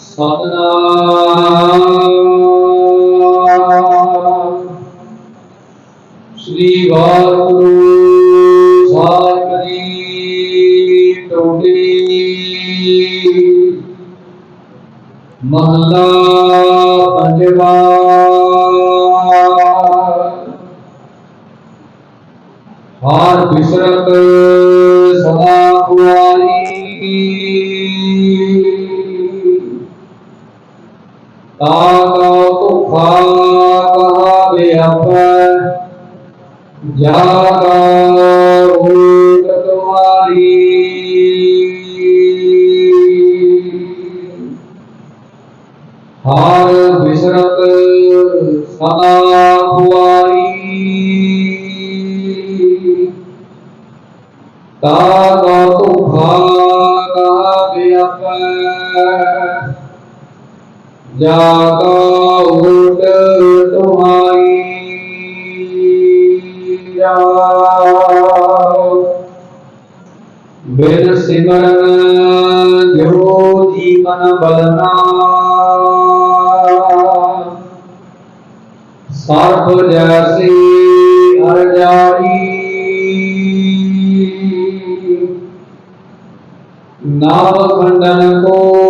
ਸਤਨਾਮ। ਸ੍ਰੀ ਵਾਹਿਗੁਰੂ ਸਾਹਿਬ ਜੀ ਟੋਡੀ ਮਹਲਾ ਪੰਜਵਾ। ਹਾਰ ਬਿਸਰਤ ਤਾਕਾ ਸੁਖਾ ਕਹਾ ਵਿਆਪੈ ਜਾਗਾ ਰੂਪ ਤੁਮਾਰੀ ਹਰ ਵਿਸਰਤ ਸਦਾ ਹੁਆਰੀ ਤਾਕਾ ਸੁਖਾ तुम्हारी बिन सिमरन जो जीवन बलना सर्प जैसे हरजारी नाव खंडन को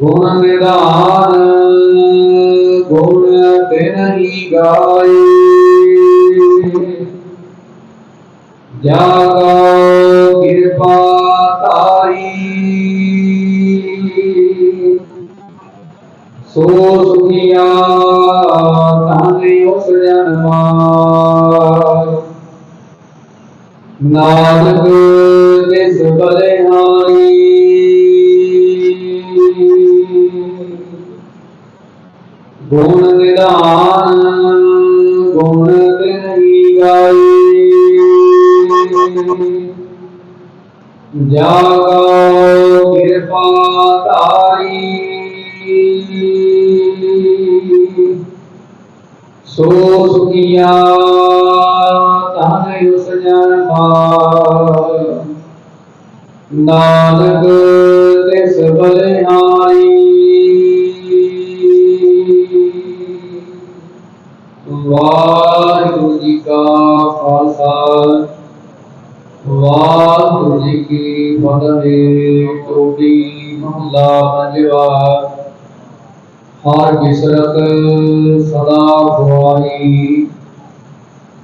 गुण निदान गुण बिन ही गाय जागा कृपा तारी सो सुनिया उस ਨਾਨਕ ਤਿਸ ਬਲਿਹਾਰੀ ਗੁਣ ਨਿਧਾਨ ਗੁਣ ਤਿਨਹੀ ਗਾਈ ਜਾਗਾ ਕਿਰਪਾ ਤਾਰੀ ਸੋ ਸੁਖੀਆ नानक तिस बलिहारी। वाहगुरु जी का खालसा, वाहगुरु जी की फतेह टोटी महला पंजवा हर बिसरत सदा भवानी